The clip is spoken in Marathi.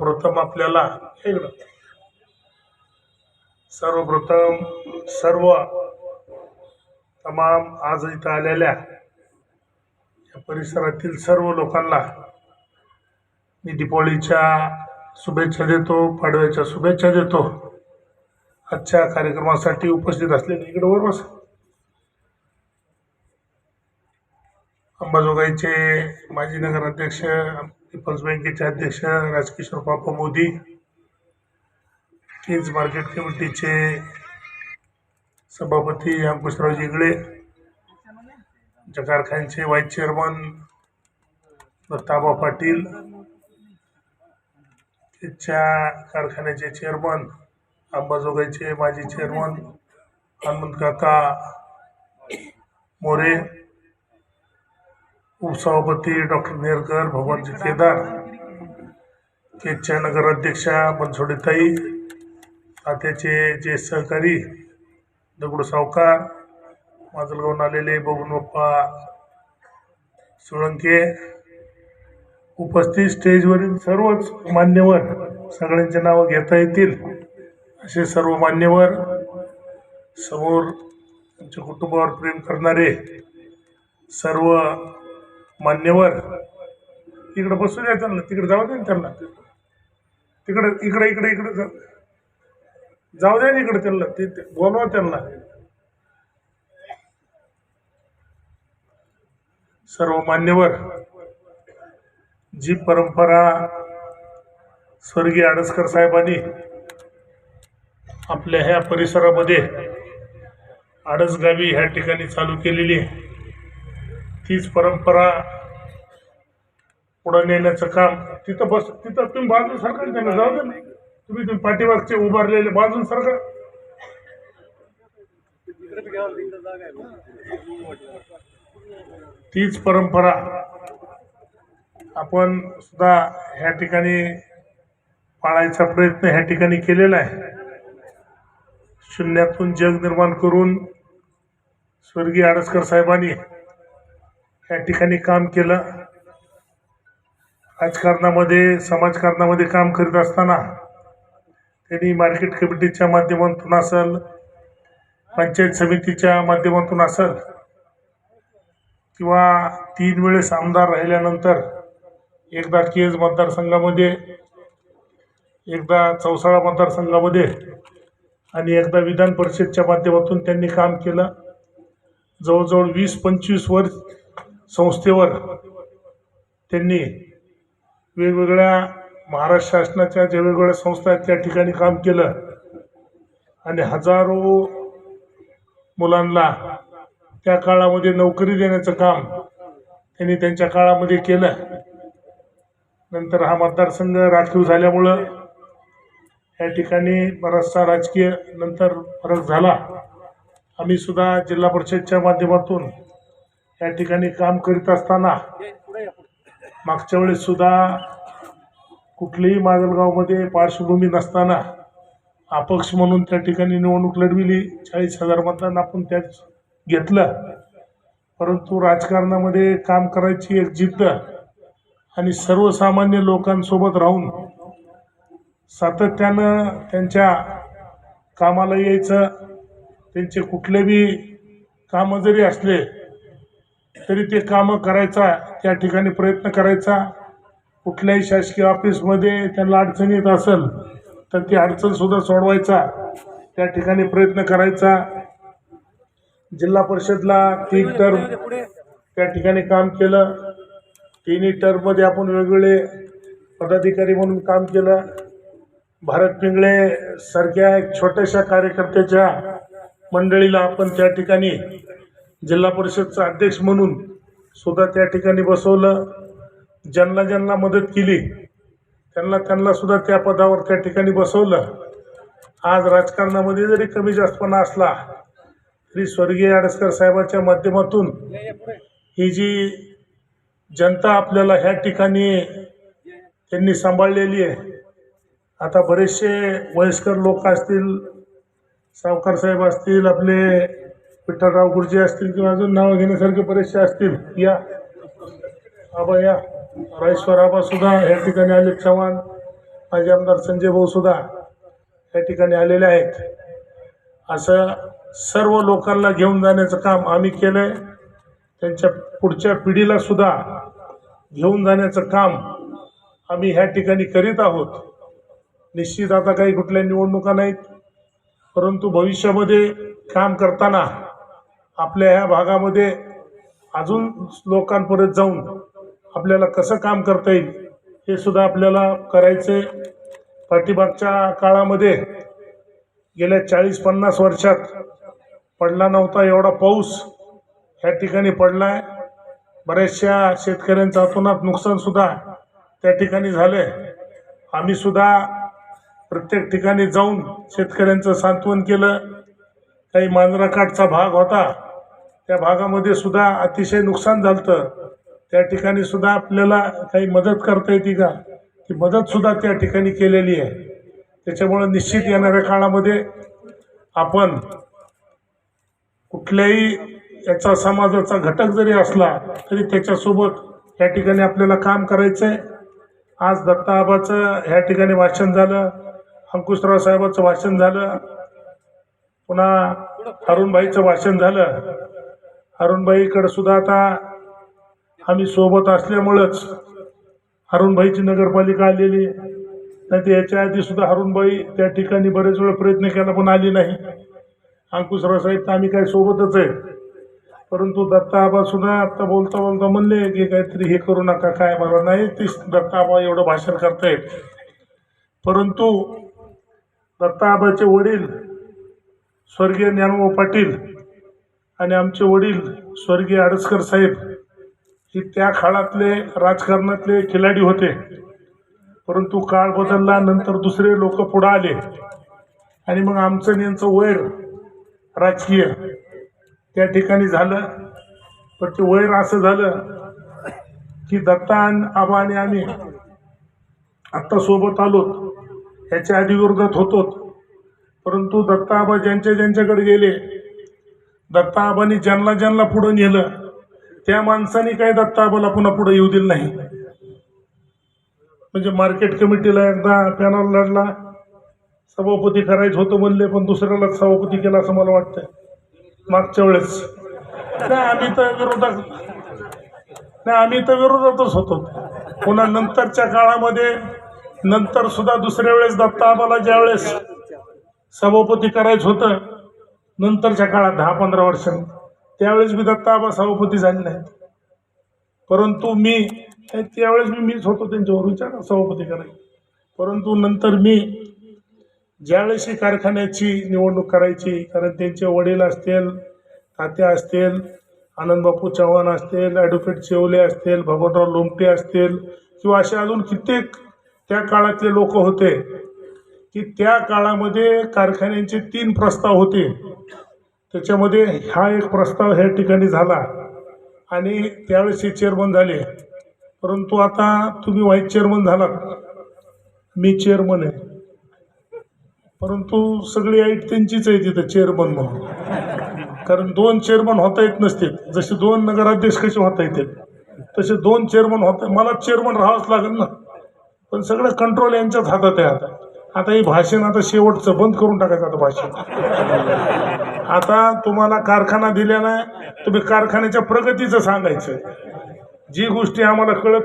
प्रथम आपल्याला सर्वप्रथम सर्व तमाम आज इथं आलेल्या या परिसरातील सर्व लोकांना मी दीपावलीच्या शुभेच्छा देतो पाडव्याच्या शुभेच्छा देतो. आजच्या कार्यक्रमासाठी उपस्थित असलेले इकडे बरोबर बस अंबाजोगाईचे माजी नगराध्यक्ष पीपल्स बँकेचे अध्यक्ष राजकिशोर बापा मोदी किंग्ज मार्केट कमिटीचे सभापती अंकुशराव जिगळे आमच्या कारखान्याचे व्हाईस चेअरमन दत्ताबा पाटील त्याच्या कारखान्याचे चेअरमन अंबाजोगाईचे माजी चेअरमन हनुमंत काका मोरे उपसभापती डॉक्टर नेरकर भगवानजी केदार केच्या नगराध्यक्षा बनसोडेताई तात्याचे जे सहकारी दगडू सावकार माजलगावून आलेले बबन बाप्पा सोळंके उपस्थित स्टेजवरील सर्वच मान्यवर सगळ्यांचे नावं घेता येतील. असे सर्व मान्यवर समोर आमच्या कुटुंबावर प्रेम करणारे सर्व मान्यवर. इकडं बसू द्या त्यांना तिकडे जाऊ द्या त्यांना. तिकडं इकडे इकडे इकडे जा. जाऊ द्या ना इकडे त्यांना ते ते- बोलवा त्यांना. सर्व मान्यवर जी परंपरा स्वर्गीय आडसकर साहेबांनी आपल्या ह्या परिसरामध्ये आडसगावी ह्या ठिकाणी चालू केलेली आहे. तीच परंपरा पुढं नेण्याचं काम. तिथं बस तिथं तुम्ही बाजून सरकार त्यांना जाऊ दे तुम्ही तुम्ही पाठीमागचे उभारलेले बाजून सरकार तीच परंपरा आपण सुद्धा ह्या ठिकाणी पाळायचा प्रयत्न ह्या ठिकाणी केलेला आहे. शून्यातून जग निर्माण करून स्वर्गीय आडसकर साहेबांनी या ठिकाणी काम केलं. राजकारणामध्ये समाजकारणामध्ये काम करीत असताना त्यांनी मार्केट कमिटीच्या माध्यमातून असेल पंचायत समितीच्या माध्यमातून असेल किंवा तीन वेळेस आमदार राहिल्यानंतर एकदा केज मतदारसंघामध्ये एकदा चौसाळा मतदारसंघामध्ये आणि एकदा विधान परिषदच्या माध्यमातून त्यांनी काम केलं. जवळजवळ वीस पंचवीस वर्ष संस्थेवर त्यांनी वेगवेगळ्या महाराष्ट्र शासनाच्या ज्या वेगवेगळ्या संस्था आहेत त्या ठिकाणी काम केलं. आणि हजारो मुलांना त्या काळामध्ये नोकरी देण्याचं काम त्यांनी त्यांच्या काळामध्ये केलं. नंतर हा मतदारसंघ राखीव झाल्यामुळं या ठिकाणी बराचसा राजकीय नंतर फरक झाला. आम्ही सुद्धा जिल्हा परिषदच्या माध्यमातून या ठिकाणी काम करीत असताना मागच्या वेळेस सुद्धा कुठलीही माजलगावमध्ये पार्श्वभूमी नसताना अपक्ष म्हणून त्या ठिकाणी निवडणूक लढविली. चाळीस हजार मतदान आपण त्यात घेतलं. परंतु राजकारणामध्ये काम करायची एक जिद्द आणि सर्वसामान्य लोकांसोबत राहून सातत्यानं त्यांच्या कामाला यायचं. त्यांचे कुठले बी कामं जरी असले तरी ते कामं करायचा त्या ठिकाणी प्रयत्न करायचा. कुठल्याही शासकीय ऑफिसमध्ये त्यांना अडचण येत असेल तर ती अडचणसुद्धा सोडवायचा. त्या ठिकाणी प्रयत्न करायचा. जिल्हा परिषदला तीन टर्म त्या ठिकाणी काम केलं. तिन्ही टर्ममध्ये आपण वेगवेगळे पदाधिकारी म्हणून काम केलं. भारत पिंगळे सारख्या एक छोट्याशा कार्यकर्त्याच्या मंडळीला आपण त्या ठिकाणी जिल्हा परिषदचा अध्यक्ष म्हणून सुद्धा त्या ठिकाणी बसवलं. ज्यांना ज्यांना मदत केली त्यांना त्यांना सुद्धा त्या पदावर त्या ठिकाणी बसवलं. आज राजकारणामध्ये जरी कमी जास्तपणा असला तरी स्वर्गीय आडसकर साहेबाच्या माध्यमातून ही जी जनता आपल्याला ह्या ठिकाणी त्यांनी सांभाळलेली आहे. आता बरेचसे वयस्कर लोक असतील सावकार साहेब असतील आपले विठ्ठलराव गुरुजी असतील किंवा अजून नावं घेण्यासारखे बरेचसे असतील या. आबा या. रायश्वर आबा सुद्धा या ठिकाणी आले चव्हाण. माझे आमदार संजय भाऊ सुद्धा या ठिकाणी आलेले आहेत. असं सर्व लोकांना घेऊन जाण्याचं काम आम्ही केलंय. त्यांच्या पुढच्या पिढीला सुद्धा घेऊन जाण्याचं काम आम्ही ह्या ठिकाणी करीत आहोत. निश्चित आता काही कुठल्या निवडणुका नाहीत परंतु भविष्यामध्ये काम करताना आपल्या ह्या भागामध्ये अजून लोकांपर्यंत जाऊन आपल्याला कसं काम करता येईल हे सुद्धा आपल्याला करायचे पाठीमागच्या काळामध्ये गेल्या चाळीस पन्नास वर्षात पडला नव्हता एवढा पाऊस. ह्या ठिकाणी पडला आहे बऱ्याचशा शेतकऱ्यांचं अतोनात नुकसानसुद्धा त्या ठिकाणी झालं आम्ही सुद्धा प्रत्येक ठिकाणी जाऊन शेतकऱ्यांचं सांत्वन केलं. काही मांजराकाठचा भाग होता. त्या भागामध्ये सुद्धा अतिशय नुकसान झालं त्या ठिकाणी सुद्धा आपल्याला काही मदत करता येते का? ती मदत सुद्धा त्या ठिकाणी केलेली आहे. त्याच्यामुळं निश्चित येणाऱ्या काळामध्ये आपण कुठल्याही याचा समाजाचा घटक जरी असला तरी त्याच्यासोबत या ठिकाणी आपल्याला काम करायचं आहे आज दत्ताबाचं ह्या ठिकाणी भाषण झालं अंकुशराव साहेबाचं भाषण झालं पुन्हा अरुणबाईचं भाषण झालं. अरुणबाईकडे सुद्धा आता आम्ही सोबत असल्यामुळंच अरुणबाईची नगरपालिका आलेली. नाही तर याच्या आधी सुद्धा अरुणबाई त्या ठिकाणी बरेच वेळ प्रयत्न केला पण आली नाही. अंकुशराव साहेब तर आम्ही काय सोबतच आहे. परंतु दत्ताबा सुद्धा आता बोलता बोलता म्हणले की काहीतरी हे करू नका काय मला नाही ते दत्ताबा एवढं भाषण करतायत. परंतु दत्ताबाचे वडील स्वर्गीय ज्ञानभाऊ पाटील आणि आमचे वडील स्वर्गीय आडसकर साहेब हे त्या काळातले राजकारणातले खिलाडी होते. परंतु काळ बदलला नंतर दुसरे लोक पुढं आले. आणि मग आमचं यांचं वैर राजकीय त्या ठिकाणी झालं. पण ते वैर असं झालं की दत्ता आबा आणि आम्ही आत्ता सोबत आलो ह्याच्या आधी विरोधात होतो परंतु दत्ता आबा ज्यांच्या ज्यांच्याकडे गेले दत्ताबांनी ज्यांना ज्यांना पुढं नेलं त्या माणसाने काही दत्ताबाला पुन्हा पुढे येऊ दिलं नाही. म्हणजे मार्केट कमिटीला एकदा पॅनल लढला सभापती करायचं होतं म्हणले पण दुसऱ्यालाच सभापती केला असं मला वाटतं मागच्या वेळेस. नाही आम्ही तर विरोधात नाही आम्ही तर विरोधातच होतो. पुन्हा नंतरच्या काळामध्ये नंतर सुद्धा दुसऱ्या वेळेस दत्ताबाला ज्यावेळेस सभापती करायचं होतं नंतरच्या काळात दहा पंधरा वर्षांनी त्यावेळेस मी दत्ताबा सभापती झाले नाहीत. परंतु मी त्यावेळेस मी मीच होतो त्यांच्यावर विचार सभापती करायला. परंतु नंतर मी ज्यावेळेस कारखान्याची निवडणूक करायची कारण त्यांचे वडील असतील तात्या असतील आनंदबापू चव्हाण असतील ॲडव्होकेट चेवले असतील भगवंतराव लोमटे असतील किंवा असे अजून कित्येक त्या काळातले लोक होते की त्या काळामध्ये कारखान्यांचे तीन प्रस्ताव होते. त्याच्यामध्ये हा एक प्रस्ताव ह्या ठिकाणी झाला आणि त्यावेळेस हे चेअरमन झाले. परंतु आता तुम्ही व्हाईस चेअरमन झालात. मी चेअरमन आहे. परंतु सगळी ऐट त्यांचीच आहे तिथं चेअरमन म्हणून. कारण दोन चेअरमन होता येत नसते जसे दोन नगराध्यक्ष कसे होता येतील? तसे दोन चेअरमन होता मला चेअरमन राहावंच लागेल ना. पण सगळं कंट्रोल यांच्याच हातात आहे आता. आता हे भाषण आता शेवटचं बंद करून टाकायचं आता भाषण. आता तुम्हाला कारखाना दिलेला आहे तुम्ही कारखान्याच्या प्रगतीचं सांगायचं. जी गोष्टी आम्हाला कळत